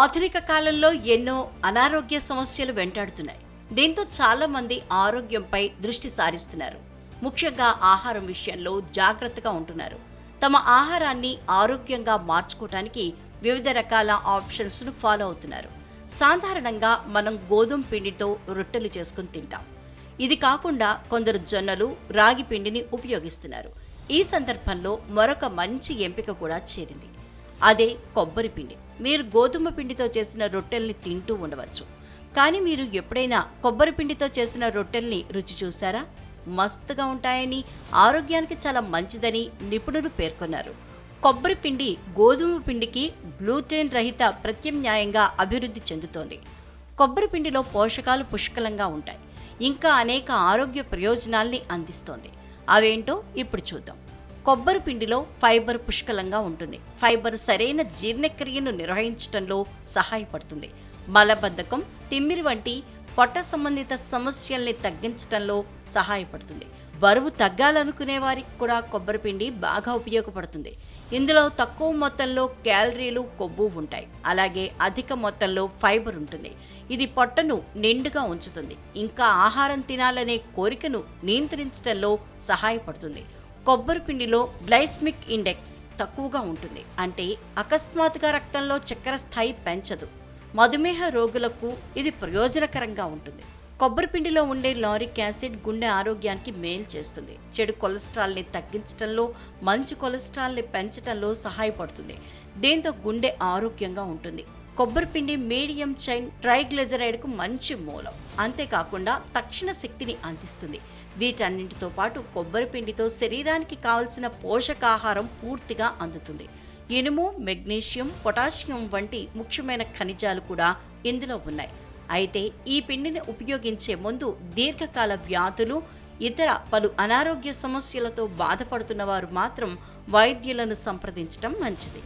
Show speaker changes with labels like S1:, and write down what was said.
S1: ఆధునిక కాలంలో ఎన్నో అనారోగ్య సమస్యలు వెంటాడుతున్నాయి. దీంతో చాలా మంది ఆరోగ్యంపై దృష్టి సారిస్తున్నారు. ముఖ్యంగా ఆహారం విషయంలో జాగ్రత్తగా ఉంటున్నారు. తమ ఆహారాన్ని ఆరోగ్యంగా మార్చుకోవటానికి వివిధ రకాల ఆప్షన్స్ను ఫాలో అవుతున్నారు. సాధారణంగా మనం గోధుమ పిండితో రొట్టెలు చేసుకుని తింటాం. ఇది కాకుండా కొందరు జొన్నలు రాగి పిండిని ఉపయోగిస్తున్నారు. ఈ సందర్భంలో మరొక మంచి ఎంపిక కూడా చేరింది. అదే కొబ్బరి పిండి. మీరు గోధుమ పిండితో చేసిన రొట్టెల్ని తింటూ ఉండవచ్చు. కానీ మీరు ఎప్పుడైనా కొబ్బరి పిండితో చేసిన రొట్టెల్ని రుచి చూసారా? మస్తుగా ఉంటాయని ఆరోగ్యానికి చాలా మంచిదని నిపుణులు పేర్కొన్నారు. కొబ్బరి పిండి గోధుమ పిండికి గ్లూటెన్ రహిత ప్రత్యామ్నాయంగా అభివృద్ధి చెందుతోంది. కొబ్బరి పిండిలో పోషకాలు పుష్కలంగా ఉంటాయి. ఇంకా అనేక ఆరోగ్య ప్రయోజనాల్ని అందిస్తోంది. అవేంటో ఇప్పుడు చూద్దాం. కొబ్బరి పిండిలో ఫైబర్ పుష్కలంగా ఉంటుంది. ఫైబర్ సరైన జీర్ణక్రియను నిర్వహించడంలో సహాయపడుతుంది. మలబద్ధకం తిమ్మిరి వంటి పొట్ట సంబంధిత సమస్యల్ని తగ్గించడంలో సహాయపడుతుంది. బరువు తగ్గాలనుకునే వారికి కూడా కొబ్బరి పిండి బాగా ఉపయోగపడుతుంది. ఇందులో తక్కువ మొత్తంలో క్యాలరీలు కొవ్వు ఉంటాయి. అలాగే అధిక మొత్తంలో ఫైబర్ ఉంటుంది. ఇది పొట్టను నిండుగా ఉంచుతుంది. ఇంకా ఆహారం తినాలనే కోరికను నియంత్రించడంలో సహాయపడుతుంది. కొబ్బరి పిండిలో గ్లైస్మిక్ ఇండెక్స్ తక్కువగా ఉంటుంది. అంటే అకస్మాత్తుగా రక్తంలో చక్కెర స్థాయి పెంచదు. మధుమేహ రోగులకు ఇది ప్రయోజనకరంగా ఉంటుంది. కొబ్బరి పిండిలో ఉండే లారిక్ యాసిడ్ గుండె ఆరోగ్యానికి మేలు చేస్తుంది. చెడు కొలెస్ట్రాల్ని తగ్గించడంలో మంచి కొలెస్ట్రాల్ని పెంచడంలో సహాయపడుతుంది. దీంతో గుండె ఆరోగ్యంగా ఉంటుంది. కొబ్బరిపిండి మీడియం చైన్ ట్రైగ్లెజరైడ్కు మంచి మూలం. అంతేకాకుండా తక్షణ శక్తిని అందిస్తుంది. వీటన్నింటితో పాటు కొబ్బరిపిండితో శరీరానికి కావలసిన పోషకాహారం పూర్తిగా అందుతుంది. ఇనుము మెగ్నీషియం పొటాషియం వంటి ముఖ్యమైన ఖనిజాలు కూడా ఇందులో ఉన్నాయి. అయితే ఈ పిండిని ఉపయోగించే ముందు దీర్ఘకాల వ్యాధులు ఇతర పలు అనారోగ్య సమస్యలతో బాధపడుతున్న వారు మాత్రం వైద్యులను సంప్రదించడం మంచిది.